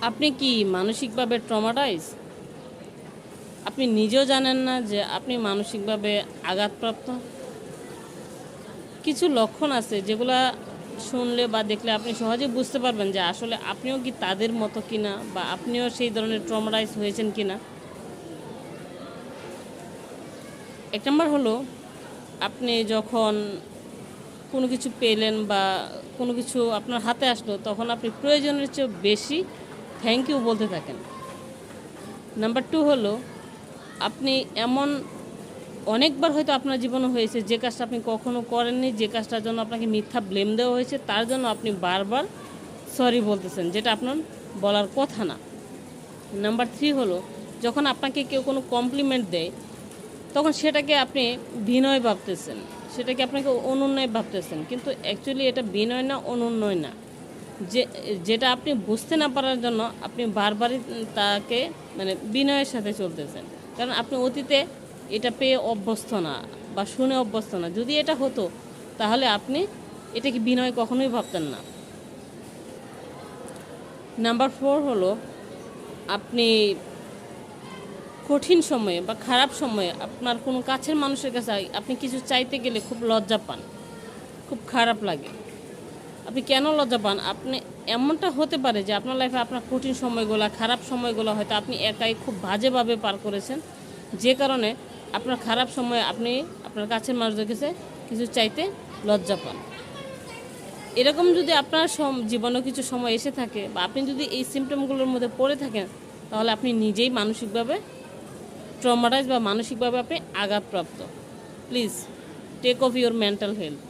আপনি কি মানসিকভাবে ট্রমাটাইজ আপনি নিজেও জানেন না যে আপনি মানসিকভাবে আঘাতপ্রাপ্ত? কিছু লক্ষণ আছে যেগুলা শুনলে বা দেখলে আপনি সহজে বুঝতে পারবেন যে আসলে আপনিও কি তাদের মতো কিনা বা আপনিও সেই ধরনের ট্রমাটাইজ হয়েছেন কিনা। এক নম্বর হলো, আপনি যখন কোনো কিছু পেলেন বা কোনো কিছু আপনার হাতে আসলো, তখন আপনি প্রয়োজনের চেয়ে বেশি থ্যাংক ইউ বলতে থাকেন। নাম্বার টু হলো, আপনি এমন অনেকবার হয়তো আপনার জীবনে হয়েছে, যে কাজটা আপনি কখনো করেননি, যে কাজটার জন্য আপনাকে মিথ্যা ব্লেম দেওয়া হয়েছে, তার জন্য আপনি বারবার সরি বলতেছেন, যেটা আপনার বলার কথা না। নাম্বার থ্রি হলো, যখন আপনাকে কেউ কোনো কমপ্লিমেন্ট দেয়, তখন সেটাকে আপনি বিনয় ভাবতেছেন, সেটাকে আপনাকে অনুন্নয় ভাবতেছেন, কিন্তু অ্যাকচুয়ালি এটা বিনয় না, অনুন্নয় না। যে, যেটা আপনি বুঝতে না পারার জন্য আপনি বারবারই তাকে মানে বিনয়ের সাথে চলতেছেন। কারণ আপনি অতীতে এটা পেয়ে অভ্যস্ত না বা শুনে অভ্যস্ত না। যদি এটা হতো, তাহলে আপনি এটাকে বিনয় কখনোই ভাবতেন না। নাম্বার ফোর হলো, আপনি কঠিন সময়ে বা খারাপ সময়ে আপনার কোনো কাছের মানুষের কাছে আপনি কিছু চাইতে গেলে খুব লজ্জা পান। খুব খারাপ লাগে। আপনি কেন লজ্জা পান? আপনি এমনটা হতে পারে যে আপনার লাইফে আপনার কঠিন সময়গুলো, খারাপ সময়গুলো হয়তো আপনি একাই খুব বাজেভাবে পার করেছেন। যে কারণে আপনার খারাপ সময়ে আপনি আপনার কাছের মানুষদের কাছে কিছু চাইতে লজ্জা পান। এরকম যদি আপনার জীবনে কিছু সময় এসে থাকে বা আপনি যদি এই সিমটমগুলোর মধ্যে পড়ে থাকেন, তাহলে আপনি নিজেই মানসিকভাবে ট্রমাটাইজ বা মানসিকভাবে আপনি আঘাতপ্রাপ্ত। Please take off your mental health